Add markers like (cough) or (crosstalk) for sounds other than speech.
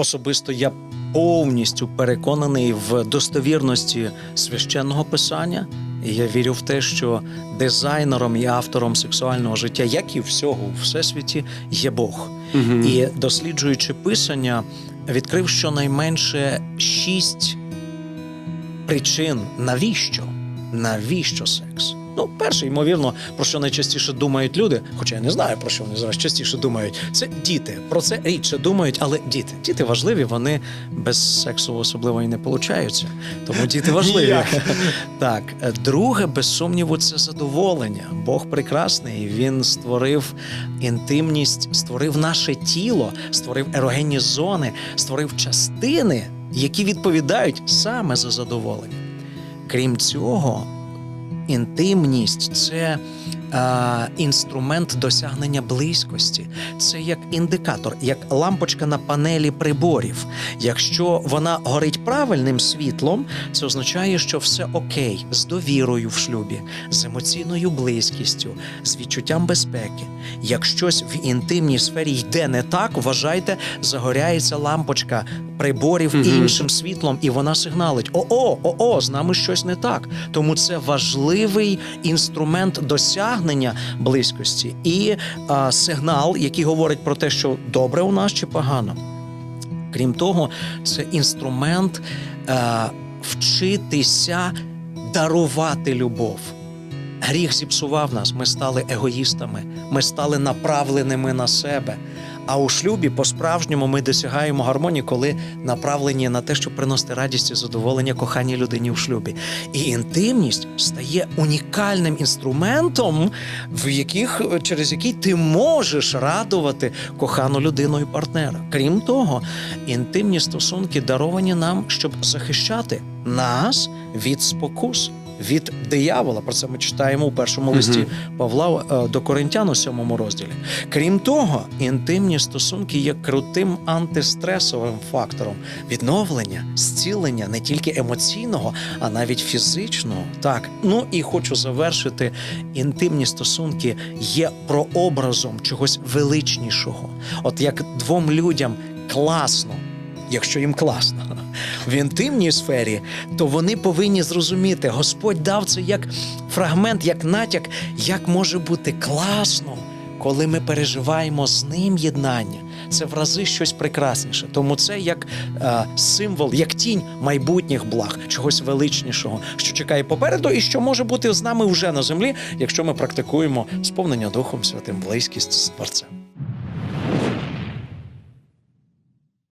особисто я повністю переконаний в достовірності священного писання. І я вірю в те, що дизайнером і автором сексуального життя, як і всього у всесвіті, є Бог. Мгм. І досліджуючи писання, відкрив щонайменше шість причин, навіщо? Навіщо секс? Ну, перше, ймовірно, про що найчастіше думають люди, хоча я не знаю, про що вони зараз частіше думають, це діти. Про це рідше думають, але діти. Діти важливі, вони без сексу особливо і не получаються. Тому діти важливі. (laughs) Так, друге, без сумніву, це задоволення. Бог прекрасний. Він створив інтимність, створив наше тіло, створив ерогенні зони, створив частини, які відповідають саме за задоволення. Крім цього, інтимність це е, інструмент досягнення близькості. Це як індикатор, як лампочка на панелі приборів. Якщо вона горить правильним світлом, це означає, що все окей з довірою в шлюбі, з емоційною близькістю, з відчуттям безпеки. Як щось в інтимній сфері йде не так, вважайте, загоряється лампочка приборів Мгм. іншим світлом, і вона сигналить: о-о, о-о, з нами щось не так. Тому це важливий інструмент досягнення близькості і а, сигнал, який говорить про те, що добре у нас чи погано. Крім того, це інструмент е, вчитися дарувати любов. Гріх зіпсував нас, ми стали егоїстами, ми стали направленими на себе. А у шлюбі по-справжньому ми досягаємо гармонії, коли направлені на те, щоб приносити радість і задоволення коханій людині в шлюбі. І інтимність стає унікальним інструментом, в яких через який ти можеш радувати кохану людину і партнера. Крім того, інтимні стосунки даровані нам, щоб захищати нас від спокус. Від диявола, про це ми читаємо у першому листі Павла е, до Коринтян у сьомому розділі. Крім того, інтимні стосунки є крутим антистресовим фактором відновлення, зцілення не тільки емоційного, а навіть фізичного. Так, ну і хочу завершити: інтимні стосунки є прообразом чогось величнішого. От як двом людям класно, якщо їм класно. В інтимній сфері, то вони повинні зрозуміти, Господь дав це як фрагмент, як натяк, як може бути класно, коли ми переживаємо з ним єднання. Це в рази щось прекрасніше. Тому це як е, символ, як тінь майбутніх благ, чогось величнішого, що чекає попереду, і що може бути з нами вже на землі, якщо ми практикуємо сповнення Духом Святим, близькість з Творцем.